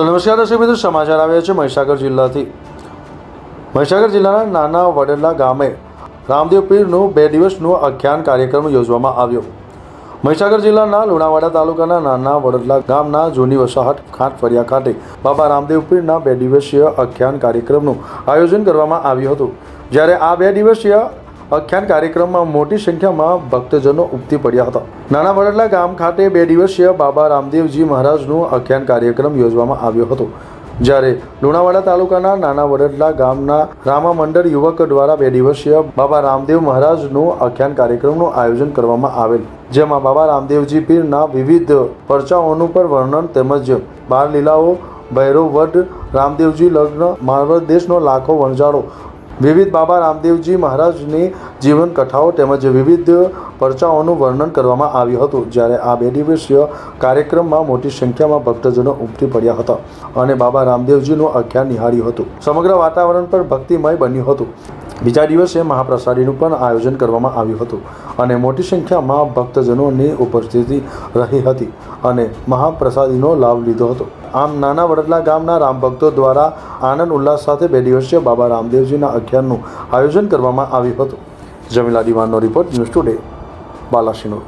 તો નમસ્કાર દર્શક મિત્રો, સમાચાર આવ્યા છે મહીસાગર જિલ્લાથી. મહીસાગર જિલ્લાના નાના વડેલા ગામે રામદેવ પીરનું બે દિવસનું અખ્યાન કાર્યક્રમ યોજવામાં આવ્યો. મહીસાગર જિલ્લાના લુણાવાડા તાલુકાના નાના વડલા ગામના જૂની વસાહત ખાટ ફરિયા ખાતે બાબા રામદેવ પીરના બે દિવસીય અખ્યાન કાર્યક્રમનું આયોજન કરવામાં આવ્યું હતું. જ્યારે આ બે દિવસીય આખ્યાન કાર્યક્રમમાં મોટી સંખ્યામાં ભક્તજનો ઉપતી પડ્યા હતા. નાના વડલા ગામ ખાતે બે દિવસીય બાબા રામદેવજી મહારાજનું આખ્યાન કાર્યક્રમ યોજવામાં આવ્યો હતો. જ્યારે લુણાવાડા તાલુકાના નાના વડદલા ગામના રામા મંડળ યુવક દ્વારા બે દિવસીય બાબા રામદેવ મહારાજનું આખ્યાન કાર્યક્રમનું આયોજન કરવામાં આવેલ. જેમાં બાબા રામદેવજી પીરના વિવિધ પરચાઓનું પર વર્ણન તેમજ બાર લીલાઓ ભૈરવ વડ રામદેવજી લગ્ન મારવડ દેશનો લાખો વણજારો વિવિધ બાબા રામદેવજી મહારાજની જીવન કથાઓ તેમજ વિવિધ પરચાઓનું વર્ણન કરવામાં આવ્યું હતું, જ્યારે આ બે દિવસીય કાર્યક્રમમાં મોટી સંખ્યામાં ભક્તજનો ઉમટી પડ્યા હતા અને બાબા રામદેવજીનું આખ્યાન નિહાળ્યું હતું. સમગ્ર વાતાવરણ પર ભક્તિમય બન્યું હતું. બીજા દિવસે મહાપ્રસાદીનું પણ આયોજન કરવામાં આવ્યું હતું અને મોટી સંખ્યામાં ભક્તજનોની ઉપસ્થિતિ રહી હતી અને મહાપ્રસાદીનો લાભ લીધો હતો. આમ નાના વડલા ગામના રામ ભક્તો દ્વારા આનંદ ઉલ્લાસ સાથે બે દિવસીય બાબા રામદેવજીના અખ્યાનનું આયોજન કરવામાં આવ્યું હતું. જમીલા દિવાનનો રિપોર્ટ ન્યૂઝ ટુડે, બાલાસિનોર.